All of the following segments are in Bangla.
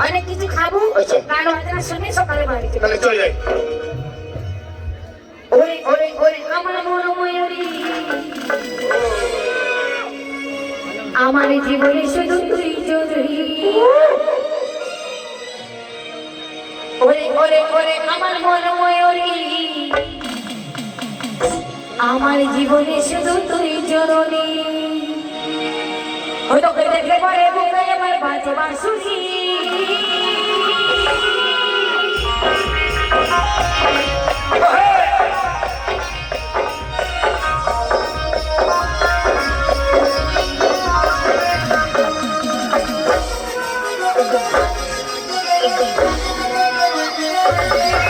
অনেক কিছু খাব। গান বাজনা শুনে সকালে বাড়ি চলে যাই। ওরে ওরে ওরে আমার মন ময়ূরী আমার জীবনে শুধু তুই জরুরি ওরে ওরে ওরে আমার মন ময়ূরী আমার জীবনে শুধু তুই জরুরি ওই তোকে দেখলে পরে বুকে আমার বাজে বাঁশুরি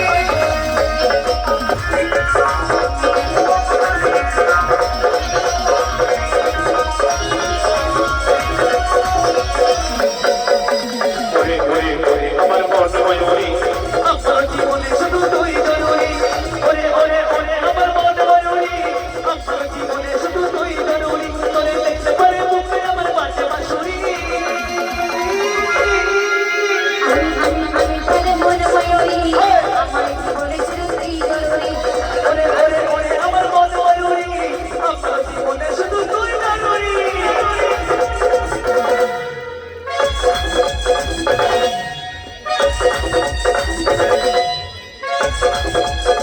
ওরে ও